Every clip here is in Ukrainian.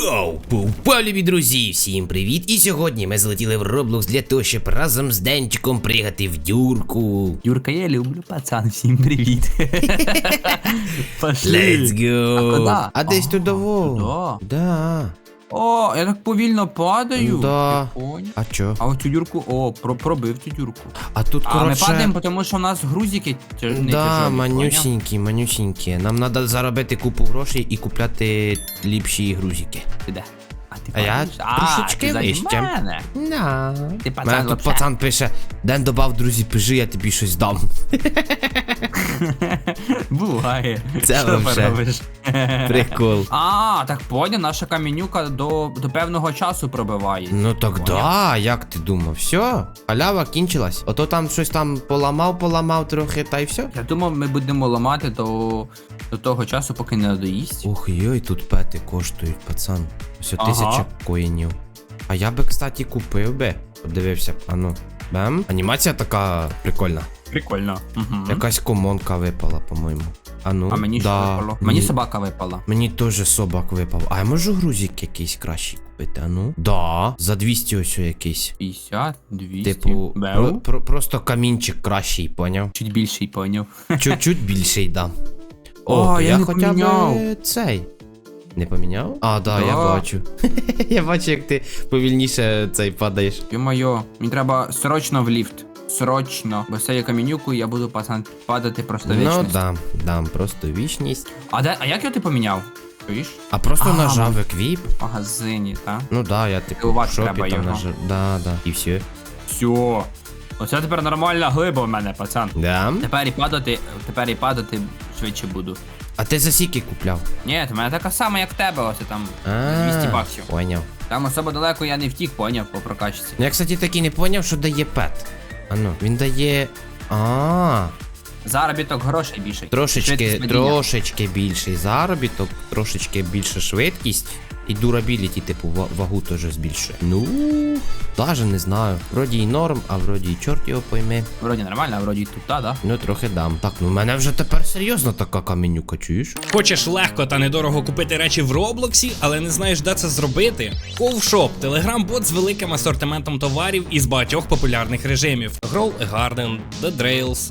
Вау! повпалюві друзі! Всім привіт! І сьогодні ми залетіли в Роблокс для того, щоб разом з Денчиком пригати в дюрку. Юрка, я люблю, пацан, всім привіт. Пошли. Let's go! А куда? А десь туди? Да. О, я так повільно падаю. Да. А чо? А оцю дюрку, о, про, пробив цю дюрку. А тут, А ми коротше... падаємо, тому що у нас грузики тяж, не Да, тяжелі, манюсінькі, манюсінькі. Нам треба заробити купу грошей і купляти ліпші грузики. Ти де? А ти А я падаєш? трошечки ти заді вище. мене. Да. Ти пацан мене тут вообще. пацан пише, Ден добав, друзі, пижи, я тобі щось дам. Буває. Це Що вообще. поробиш? Прикол. А, так поняв, наша камінюка до, до певного часу пробиває. Ну так да, як ти думав? Все, халява кінчилась. Ото там щось там поламав, поламав трохи, та й все. Я думав, ми будемо ламати до, до того часу, поки не доїсть. Ох йой, тут пети коштують, пацан. Все Ага. тисяча коїнів. А я би, кстати, купив би. Подивився, б, а ну. Бем. Анімація така прикольна. Прикольно. Угу. Якась комонка випала, по-моєму. А ну. А мені да. що випало? Мені собака випала. Мені теж собак випав. А я можу грузик якийсь кращий купити, а ну? Да. За 200 ось якийсь. 50, 200. Типу, Беу. про, про, просто камінчик кращий, поняв? Чуть більший поняв. Чуть-чуть більший, да. О, О, то я я не хоча б поміняв. цей. Не поміняв? А, да, я Да. бачу. я бачу, як ти повільніше цей падаєш. Йо-моє, мені треба срочно в ліфт. Срочно. Бо з цією камінюкою я буду пацан падати просто Ну вічність. да, дам просто вічність. А де, а як його ти поміняв? Чуєш? А просто А, нажав еквіп. В магазині, так? Ну да, я типу у вас в шопі треба там його. нажав. Да, да. І все. Все. Оце тепер нормальна глиба в мене, пацан. Да? Тепер і падати, тепер і падати швидше буду. А ти за скільки купляв? Ні, в мене така сама, як в тебе, оце там А, 200 баксів. Поняв. Там особо далеко я не втік, поняв, по прокачці. Ну, я, кстати, так і не поняв, що дає пет. А ну, він дає. А, Заробіток грошей більший. трошечки, Швидкість трошечки більший заробіток, трошечки більша швидкість. І дурабіліті, типу, ва- вагу теж збільшує. Ну, даже не знаю. Вроді й норм, а вроді й чорт його пойме. Вроді нормально, а вроді тут, та, да? Ну, трохи дам. Так, ну в мене вже тепер серйозно така каменюка, чуєш? Хочеш легко та недорого купити речі в Роблоксі, але не знаєш, де це зробити? Ковшоп телеграм-бот з великим асортиментом товарів із багатьох популярних режимів: Grow a Garden, The Drails,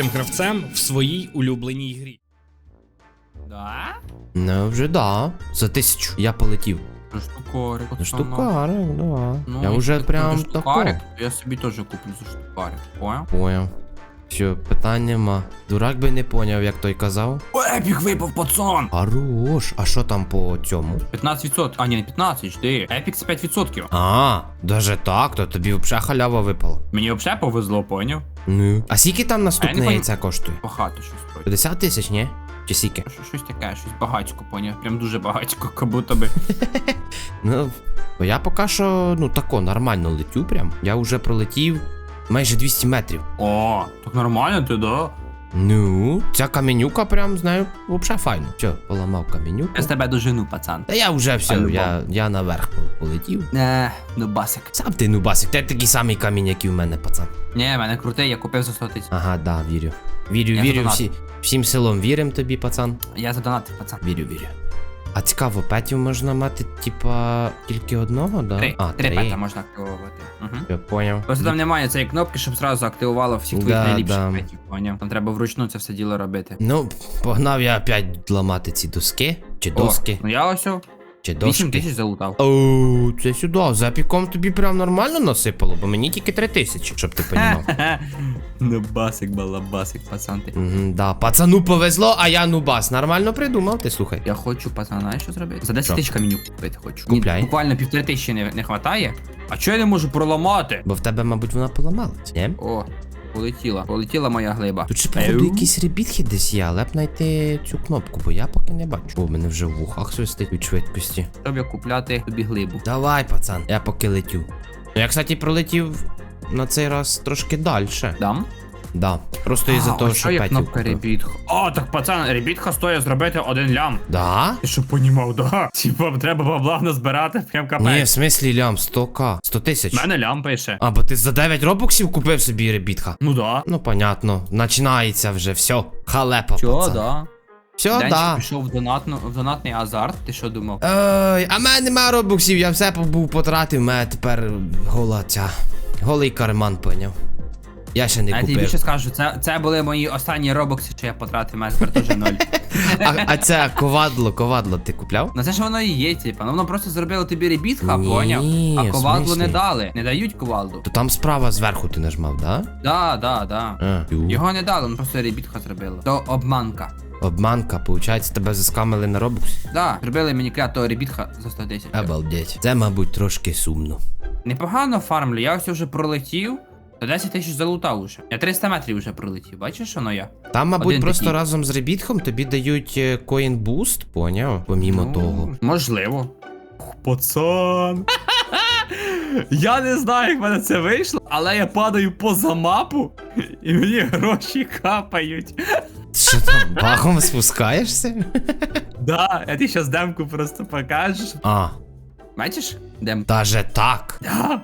найкрутішим гравцем в своїй улюбленій грі. Да? Ну, вже да. За тисячу. Я полетів. Штукарик. Ну, штукарик, да. Ну, я вже прям за тако. штукарик, Я собі теж куплю за штукарик, понял? Поняв. Все, питань нема. Дурак би не поняв, як той казав. О, епік випав, пацан! Хорош, а що там по цьому? 15%, а ні, не 15, жди. Епік це 5%. А, даже так, то тобі взагалі халява випала. Мені взагалі повезло, поняв? Ну. А скільки там А я наступне не яйце коштує? Багато щось вроді. 50 тисяч, ні? Чи скільки? Що- Щось таке, щось багатько, поняв? Прям дуже багатько, как будто би. Ну, бо я поки що, ну тако, нормально летю прям. Я вже пролетів майже 200 метрів. О, так нормально ти, да? Ну, ця каменюка прям, знаю, взагалі файно. Що, поламав каменюку? Я з тебе дожену, пацан. Та я вже все, ну, я, я наверх полетів. Не, ну басик. Сам ти нубасик, ти такий самий камінь, як і в мене, пацан. Ні, в мене крутий, я купив за 100 тисяч. Ага, да, вірю. Вірю, Я вірю, всі, всім селом вірим тобі, пацан. Я задонатив, пацан. Вірю, вірю. А цікаво, петів можна мати, типа, тільки одного, да? Три, а, три пета можна активувати. Угу. Я поняв. Просто там немає цієї кнопки, щоб зразу активувало всіх твоїх Да, найліпших да. петів, поняв? Там треба вручну це все діло робити. Ну, погнав я опять ламати ці доски. Чи доски, ну я ось о, чи 8 тисяч залутав. Оу, це сюди. За епіком тобі прям нормально насипало, бо мені тільки три тисячі, щоб ти понімав. Ну басик, балабасик, пацан ти. Мгм, Да, пацану повезло, а я нубас. Нормально придумав, ти слухай. Я хочу, пацан, знаєш, що зробити? За 10 Що? тисяч каміню купити хочу. Купляй. Ні, буквально півтори тисячі не, не хватає. А чого я не можу проламати? Бо в тебе, мабуть, вона поламалась, ні? О, Полетіла. Полетіла моя глиба. Тут ще походу якісь ребітки десь є, але б знайти цю кнопку, бо я поки не бачу. О, в мене вже в вухах свистить від швидкості. Щоб я купляти тобі глибу. Давай, пацан, я поки летю. Ну, Я, кстати, пролетів на цей раз трошки далі. Дам? Да. Просто із-за того, що є кнопка купив. ребітха. О, так пацан, ребітха стоїть зробити один лям. Да? Ти що понімав, да? Типа, треба бабла назбирати, прям Ні, в смислі лям, 100к, 100 тисяч. У мене лям пише. А, бо ти за 9 робоксів купив собі ребітха. Ну да. Ну, понятно, починається вже, все. Халепа, Чо, пацан. да. Все, Денчик да. пішов в, донатну, в донатний азарт, ти що думав? Ой, а в мене нема робоксів, я все був потратив, в мене тепер гола ця. Голий карман поняв. Я ще не А я тобі купив. більше скажу, це, це були мої останні робокси, що я потратив, мене тепер теж ноль. А, а це ковадло, ковадло ти купляв? Ну це ж воно і є, типа. Ну воно просто зробило тобі ребітха, поняв? А в ковалду не дали. Не дають ковалду. То там справа зверху ти нажмав, да? Да, да, да. Його не дали, ну просто ребітха зробило. То обманка. Обманка, получається, тебе заскамили на робокс? Да, зробили мені клятого ребітха за 100 тисяч. Обалдеть. Це, мабуть, трошки сумно. Непогано фармлю, я ось вже пролетів. До 10 тисяч залутав уже. Я 300 метрів вже пролетів, бачиш, воно я? Там, мабуть, Один просто такий. разом з ребітком тобі дають е, коін буст, поняв? Помімо Ну, того. Можливо. Пацан. Я не знаю, як в мене це вийшло, але я падаю поза мапу, і мені гроші капають. Ти Що там, багом спускаєшся? Да, я тобі зараз демку просто покажу. А, Бачиш? Дем. даже так. Да.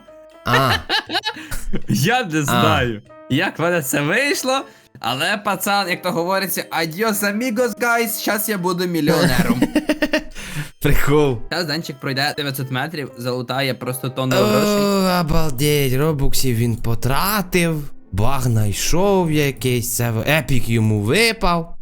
А, Я не знаю, як в мене це вийшло. Але, пацан, як то говориться, адіос амігос, гайс, зараз я буду мільйонером. прикол. Зараз Данчик пройде 900 метрів, залутає просто тонну грошей. О, обалдеть, робоксів він потратив. Баг знайшов якийсь, це епік йому випав.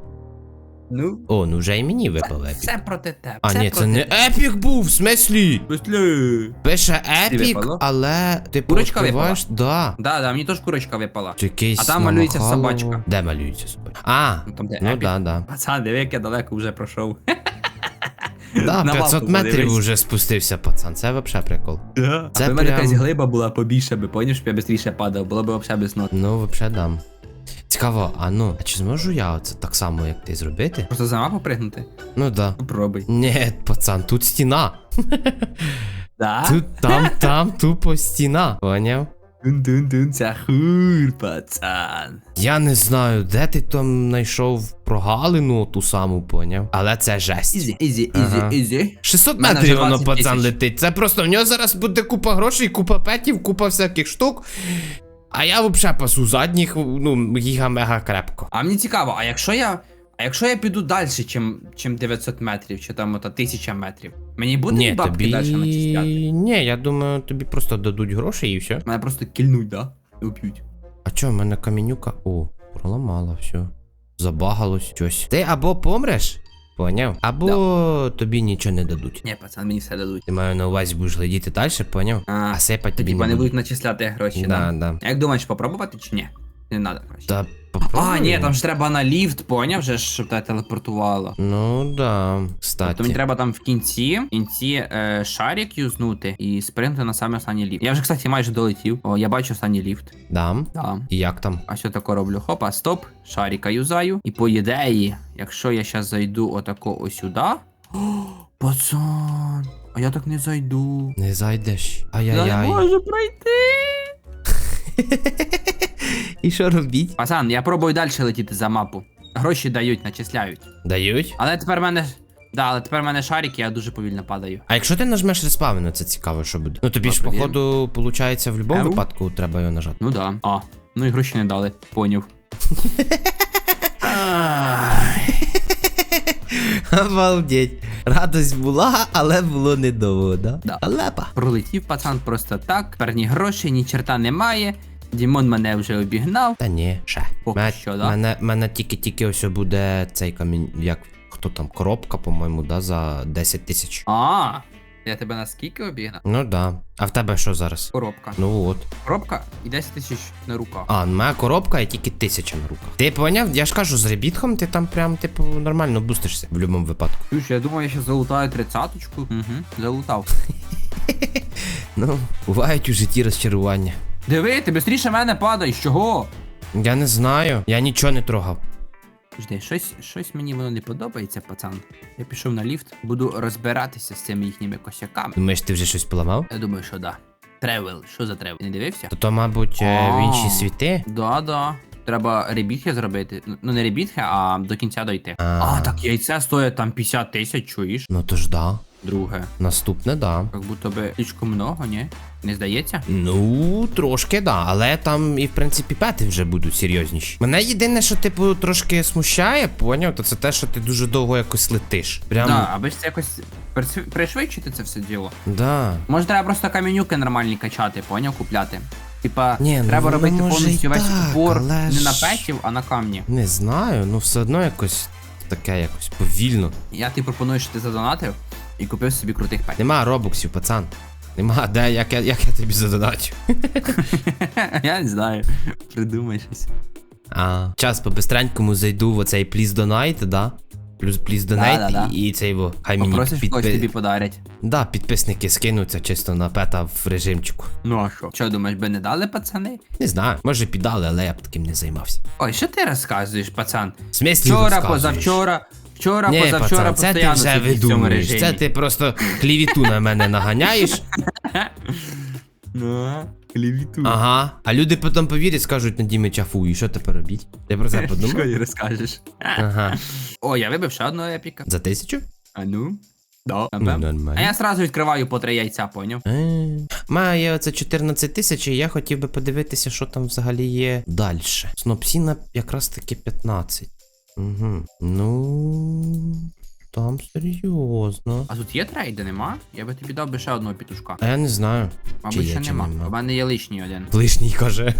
Ну, О, ну вже і мені випав епік. все проти тебе. А все ні, це проти не епік був, в смислі. Після. Пише епік, випало? але ти Курочка відкриваєш, да. Да, да, мені теж курочка випала. Якийсь А там малюється намахало. собачка. Де малюється собачка? А, Ну, там, де ну епік. да, да. Пацан, диви, як я далеко вже пройшов. Да, На 500 мапу метрів подивись. уже спустився, пацан. Це вообще прикол. Це Аби в мене прям- якась глиба була побільше би, поняв, щоб я швидше падав, було б взагалі без нот. Ну, вообще дам. Цікаво, а ну, а чи зможу я оце так само, як ти зробити? Просто за мапу пригнути? Ну да. Попробуй. Ні, пацан, тут стіна. Да? Тут там, там тупо стіна. Поняв? Тун-тун-тун, це хур, пацан. Я не знаю, де ти там знайшов прогалину ту саму, поняв? Але це жесть. Ізі, ізі, Ага. ізі, ізі. 600 мене метрів вже воно 20 пацан тисяч. летить. Це просто в нього зараз буде купа грошей, купа петів, купа всяких штук. А я взагалі пасу задніх, ну, гіга-мега крепко. А мені цікаво, а якщо я. А якщо я піду далі, чим, чим 900 метрів, чи там ото 1000 метрів, мені буде Ні, бабки тобі... далі начисляти? Ні, я думаю, тобі просто дадуть гроші і все. Мене просто кільнуть, да? І уб'ють. А чо, в мене камінюка? О, проламала все. Забагалось щось. Ти або помреш, поняв? Або тобі нічого не дадуть. Ні, пацан, мені все дадуть. Ти маю на увазі будеш глядіти далі, поняв? А, А сепать то тобі типа не будуть. начисляти гроші, Да, да? да. А Як думаєш, попробувати чи ні? Не треба краще. Та. А, ні, там ж треба на ліфт, поняв же, щоб тебе телепортувало. Ну да, Тобто кстати. мені треба там в кінці, в кінці е, шарик юзнути і спринти на саме останній ліфт. Я вже, кстати, майже долетів. О, я бачу останній ліфт. Дам. Да. І як там? А що таке роблю? Хопа, стоп, шарика юзаю. І по ідеї, якщо я зараз зайду отако ось сюди. Пацан, а я так не зайду. Не зайдеш. Я не Ай-яй-яй. можу пройти. І що робіть? Пацан, я пробую далі летіти за мапу. Гроші дають, начисляють. Дають? Але тепер в мене. Да, але тепер в мене шарик, я дуже повільно падаю. А якщо ти нажмеш респавну, це цікаво, що буде. Ну тобі А, ж, повірю. походу, виходить, в будь-якому Ау. випадку треба його нажати. Ну да. А, ну і гроші не дали, поняв. Обалдеть. Радость була, але було недовго, да? Да. Алепа. Пролетів пацан просто так, тепер ні грошей, ні черта немає. Дімон мене вже обігнав. Та ні, ще. Поки Мене, що, да? мене, мене тільки-тільки ось буде цей камінь, як хто там, коробка, по-моєму, да, за 10 тисяч. А, я тебе наскільки обігнав? Ну да. А в тебе що зараз? Коробка. Ну от. Коробка і 10 тисяч на руках. А, моя коробка і тільки тисяча на руках. Ти поняв? Я ж кажу, з ребітком ти там прям, типу, нормально бустишся в будь-якому випадку. Слушай, я думаю, я ще залутаю тридцяточку. Угу, залутав. Ну, бувають у житті розчарування. Диви, ти швидше мене падаєш, чого? Я не знаю. Я нічого не трогав. Жди, щось, щось мені воно не подобається, пацан. Я пішов на ліфт, буду розбиратися з цими їхніми косяками. Думаєш, ти вже щось поламав? Я думаю, що да. Тревел, що за тревел? Не дивився? То, то мабуть, е, в інші світи. Да, да. Треба ребітхи зробити. Ну не ребітхи, а до кінця дойти. А. А, так яйце стоїть там 50 тисяч, чуєш? Ну то ж да. Друге. Наступне, да. Як будто би слишком много, ні? Не здається? Ну, трошки, да, але там і в принципі пети вже будуть серйозніші. Мене єдине, що типу трошки смущає, поняв, то це те, що ти дуже довго якось летиш. Прям. Да, аби ж це якось присв- пришвидшити це все діло. Да. Може, треба просто камінюки нормальні качати, поняв, купляти. Типа, Ні, ну, треба воно робити може повністю весь так, упор але не ж- на петів, а на камні. Не знаю, ну все одно якось таке якось повільно. Я ти пропоную, що ти задонатив і купив собі крутих петів. Нема робоксів, пацан. Нема, де, як я, як я тобі задоначу. Я не знаю. Придумай щось. А, час по бистренькому зайду в оцей Please Donate, да? Плюс Please Donate Да-да-да. і, і цей во. Хай мені Попросиш підпи- когось тобі подарять. Да, підписники скинуться чисто на пета в режимчику. Ну а що? Що думаєш, би не дали пацани? Не знаю, може піддали, але я б таким не займався. Ой, що ти розказуєш, пацан? В смислі Вчора, розказуєш? позавчора, вчора, Ні, позавчора пацан, це ти постійно вже сидиш в цьому видумуєш. режимі. Це ти просто клівіту на мене наганяєш. Ну, клівіту. Ага. А люди потім повірять, скажуть на Дімі чафу, і що тепер робіть? Ти про це Що подумав? їй розкажеш? Ага. О, я вибив ще одного епіка. За тисячу? А ну? Да. Ну, напевно. нормально. А я сразу відкриваю по три яйця, поняв? Е, Має оце 14 тисяч, і я хотів би подивитися, що там взагалі є далі. Снопсіна якраз таки 15. Угу. Ну. Там серйозно. А тут є трейди, нема? Я би тобі дав би ще одного петушка. А я не знаю. Мабуть, чи є, ще чи нема. нема. У мене є лишній один. Лишній каже.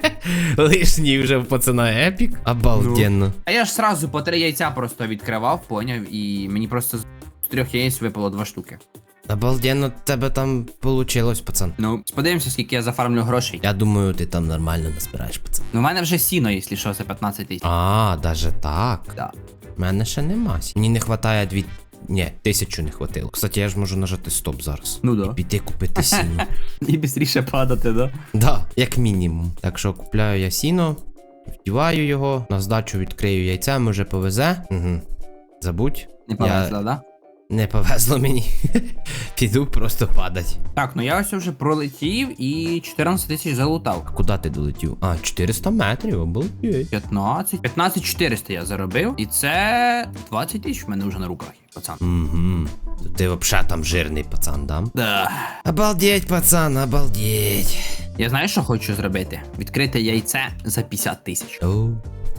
Лишній вже в пацана епік. Обалденно. А я ж сразу по три яйця просто відкривав, поняв, і мені просто з трьох яєць випало два штуки. Обалденно тебе там получилось, пацан. Ну, подивимося, скільки я зафармлю грошей. Я думаю, ти там нормально назбираєш, пацан. Ну, в мене вже сіно, якщо що, за 15 тисяч. А, даже так. Да. У мене ще нема. Мені не вистачає дві. Ні, тисячу не хватило. Кстати, я ж можу нажати стоп зараз. Ну І да. піти купити сіно. І швидше падати, да? да, як мінімум. Так що купляю я сіно, вдіваю його, на здачу відкрию яйця, може повезе. Угу. Забудь. Не повезло, да? Не повезло мені. Піду просто падать. Так, ну я ось вже пролетів і 14 тисяч залутав. Куди ти долетів? А, 400 метрів, обалдеть. 15. 15 400 я заробив. І це 20 тисяч в мене вже на руках, є, пацан. Угу. То ти вообще там жирний пацан, да? Да. Обалдеть, пацан, обалдеть. Я знаю, що хочу зробити? Відкрити яйце за 50 тисяч. О.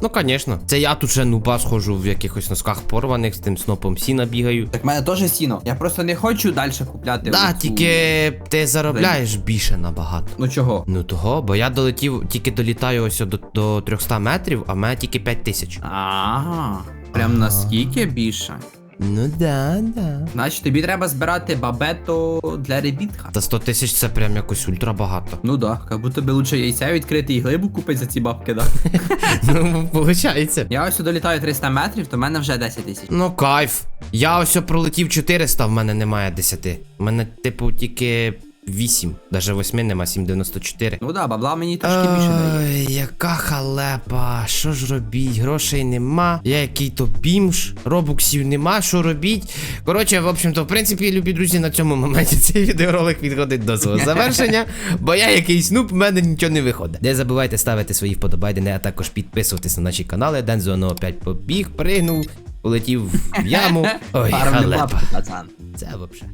Ну, звісно. Це я тут ще нуба схожу в якихось носках порваних, з тим снопом сіна бігаю. Так в мене теж сіно. Я просто не хочу далі купляти. Да, оцю- тільки ти заробляєш більше набагато. Ну чого? Ну того, бо я долетів, тільки долітаю ось до, до 300 метрів, а в мене тільки 5 тисяч. Ага. Прям Ага. наскільки більше? Ну да, да. Значить, тобі треба збирати бабето для ребітка. Та 100 тисяч це прям якось ультра багато. Ну да, як будто би лучше яйця відкрити і глибу купити за ці бабки, да. Ну, виходить. Я ось долітаю 300 метрів, то в мене вже 10 тисяч. Ну, кайф. Я ось пролетів 400, в мене немає 10. У мене, типу, тільки 8. Даже 8 нема, 7,94. Ну да, бабла мені трошки більше дає. Ой, яка халепа, що ж робіть? Грошей нема, я який то бімж, робуксів нема, що робіть. Коротше, в общем-то, в принципі, любі друзі, на цьому моменті цей відеоролик підходить до свого завершення, бо я якийсь нуб, в мене нічого не виходить. Не забувайте ставити свої вподобайдени, а також підписуватися на наші канали. Дензо опять побіг, пригнув, полетів в яму. Ой, халепа. Це взагалі.